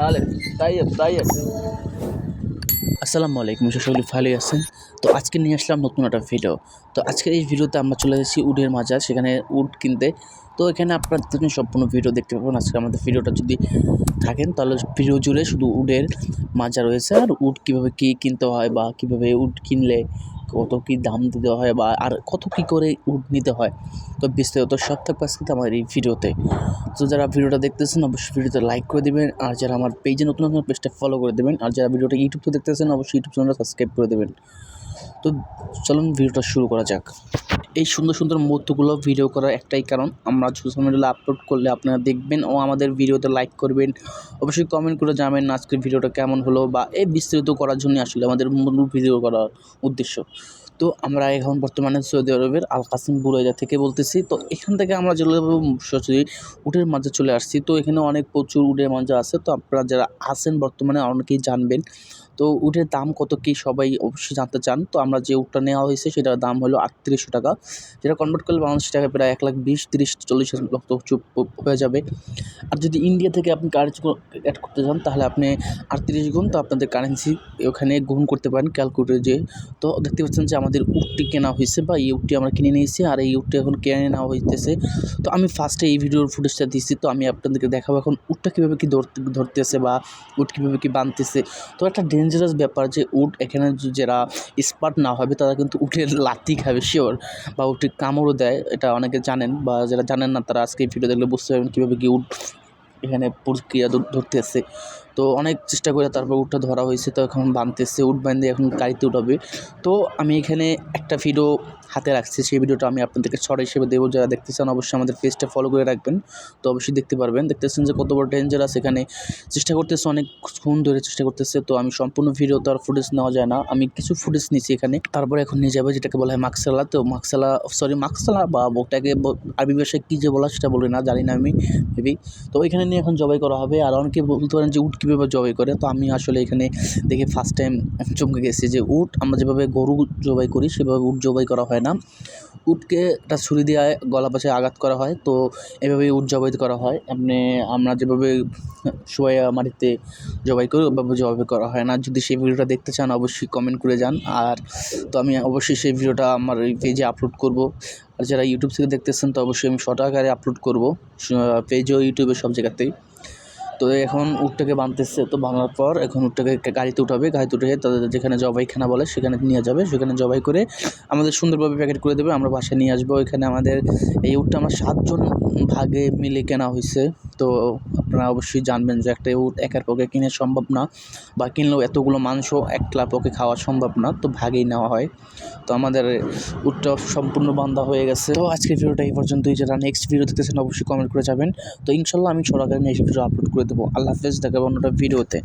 তাহলে Tayyip Tayyip আসসালামু আলাইকুম সকলে ভালোই আছেন। তো আজকে নিয়ে আসলাম নতুন একটা ভিডিও তো আজকের এই ভিডিওতে আমরা চলে এসেছি উডের মাজার, সেখানে উড কিনতে। তো এখানে আপনার জন্য সম্পূর্ণ ভিডিও দেখতে পাবেন। আজকে আমাদের ভিডিওটা যদি থাকেন, তাহলে ভিডিও জুড়ে শুধু উডের মাজা রয়েছে। আর উড কীভাবে কী কিনতে হয় বা কীভাবে উড কিনলে কত কী দাম দিতে হয় বা আর কত কী করে উড নিতে হয়। তো বিস্তারিত সব থাকবে আজকে আমার এই ভিডিওতে। তো যারা ভিডিওটা দেখতেছেন, অবশ্যই ভিডিওতে লাইক করে দেবেন। আর যারা আমার পেজে নতুন নতুন পেজটা ফলো করে দেবেন। আর যারা ভিডিওটা ইউটিউব দেখতেছেন, অবশ্যই ইউটিউব চ্যানেলটা সাবস্ক্রাইব করে দেবেন। তো চলুন ভিডিওটা শুরু করা যাক। এই সুন্দর সুন্দর মুহূর্তগুলো ভিডিও করার একটাই কারণ। আমরা সোশ্যাল মিডিয়ায় আপলোড করলে আপনারা দেখবেন ও আমাদের ভিডিওতে লাইক করবেন। অবশ্যই কমেন্ট করে জানাবেন আজকের ভিডিওটা কেমন হলো বা এই বিস্তৃত করার জন্য আসলে আমাদের মূল ভিডিও করার উদ্দেশ্য। তো আমরা এখন বর্তমানে সৌদি আরবের আল কাসিম বুরাইজা থেকে বলতেছি। তো এখান থেকে আমরা চলে যাব সরাসরি উটের মাঝে চলে আসছি। তো এখানে অনেক প্রচুর উটের মাঝে আছে। তো আপনারা যারা আছেন বর্তমানে অনেকেই জানবেন। তো উটের দাম কত কী সবাই অবশ্যই জানতে চান। তো আমরা যে উটটা নেওয়া হয়েছে সেটার দাম হলো আটত্রিশশো টাকা। যেটা কনভার্ট করলে বাংলাদেশ টাকা প্রায় এক লাখ বিশ, তিরিশ, চল্লিশ লক্ষ চুপ হয়ে যাবে। আর যদি ইন্ডিয়া থেকে আপনি কারেন্সি অ্যাড করতে চান, তাহলে আপনি আটত্রিশ গুণ তো আপনাদের কারেন্সি ওখানে গ্রহণ করতে পারেন ক্যালকুলেটরে যে তো দেখতে পাচ্ছেন যে আমাদের উটটি কেনা হয়েছে বা এই উটটি আমরা কিনে নিয়েছি আর এই উটটি এখন কিনে নেওয়া হইতেছে। তো আমি ফার্স্টে এই ভিডিওর ফুটেজটা দিচ্ছি তো আমি আপনাদেরকে দেখাবো এখন উটটা কীভাবে কী ধরতে, ধরতেছে বা উট কীভাবে কী বাঁধতেছে তো একটা ডেঞ্জারাস ব্যাপার যে উট এখানে যারা স্পার্ট না হবে, তারা কিন্তু উটের লাতি খাবে শিওর বা উটের কামড়ও দেয়, এটা অনেকে জানেন বা যারা জানেন না, তারা আজকে এই ভিডিও দেখলে বুঝতে পারবেন কীভাবে কি উট এখানে প্রক্রিয়া ধর- ধরতেছে। তো অনেক চেষ্টা করে তারপর উটটা ধরা হয়েছে, তো এখন বাঁধতেছে উট বাঁধে, এখন গাড়িতে উঠাবে। তো আমি এখানে একটা ভিডিও হাতে রাখছি, সেই ভিডিওটা আমি আপনাদেরকে ছড়া হিসেবে দেবো। যারা দেখতে চান অবশ্যই আমাদের পেজটা ফলো করে রাখবেন, তো অবশ্যই দেখতে পারবেন। দেখতেছেন যে কত বড় ডেঞ্জারাস এখানে। চেষ্টা করতেছে, অনেক খুন ধরে চেষ্টা করতেছে, তো আমি সম্পূর্ণ ভিডিও তো আর ফুটেজ নেওয়া যায় না। আমি কিছু ফুটেজ নিছি এখানে। তারপরে এখন নিয়ে যাবে যেটাকে বলা হয় মাকসালা, তো মাকসালা সরি মাকসালা বা ওটাকে ব- আরবি ভাষায় কী যে বলা সেটা বলি না, জানি না আমি মেবি তো এখানে নিয়ে এখন জবাই করা হবে। আর অনেকে বলতে পারেন যে উট কীভাবে জবাই করে? তো আমি আসলে এখানে দেখে ফার্স্ট টাইম চমকে গেছি যে উট, আমরা যেভাবে গরু জবাই করি, সেভাবে উট জবাই করা হয় না। উটকে একটা ছুরি দিয়ে গলা পাশে আঘাত করা হয়, তো এভাবেই উট জবাই করা হয়। এমনি আমরা যেভাবে শোয়া মাটিতে জবাই করি, ওভাবে জবাই করা হয় না। যদি সেই ভিডিওটা দেখতে চান, অবশ্যই কমেন্ট করে যান। আর তো আমি অবশ্যই সেই ভিডিওটা আমার এই পেজে আপলোড করব। আর যারা ইউটিউব থেকে দেখতেছেন, তো অবশ্যই আমি শর্ট আকারে আপলোড করব। পেজও ইউটিউবে সব জায়গাতেই। তো এখন উটটাকে বাঁধতেছে তো বাঁধার পর এখন উটটাকে গাড়িতে উঠাবে, গাড়িতে উঠে তাদের যেখানে জবাইখানা বলে সেখানে নিয়ে যাবে, সেখানে জবাই করে আমাদের সুন্দরভাবে প্যাকেট করে দেবে, আমরা বাসায় নিয়ে আসব। এখানে আমাদের এই উটটা আমার সাতজন ভাগে মিলে কেনা হয়েছে তো আপনারা অবশ্যই জানবেন যে একটা উট একার পক্ষে কিনে সম্ভব না বা কিনলেও এতগুলো মাংস একলা পক্ষে খাওয়া সম্ভব না, তো ভাগেই নেওয়া হয়। তো আমাদের উটটা সম্পূর্ণ বান্ধা হয়ে গেছে। তো আজকের ভিডিওটা এই পর্যন্তই। যারা নেক্সট ভিডিও দেখতেছেন, অবশ্যই কমেন্ট করে যাবেন। তো ইনশাল্লাহ আমি সরাকারি নিয়ে এসে ভিডিও আপলোড করে দেবো। আল্লাহ হাফেজ দেখাবো অন্যটা ভিডিওতে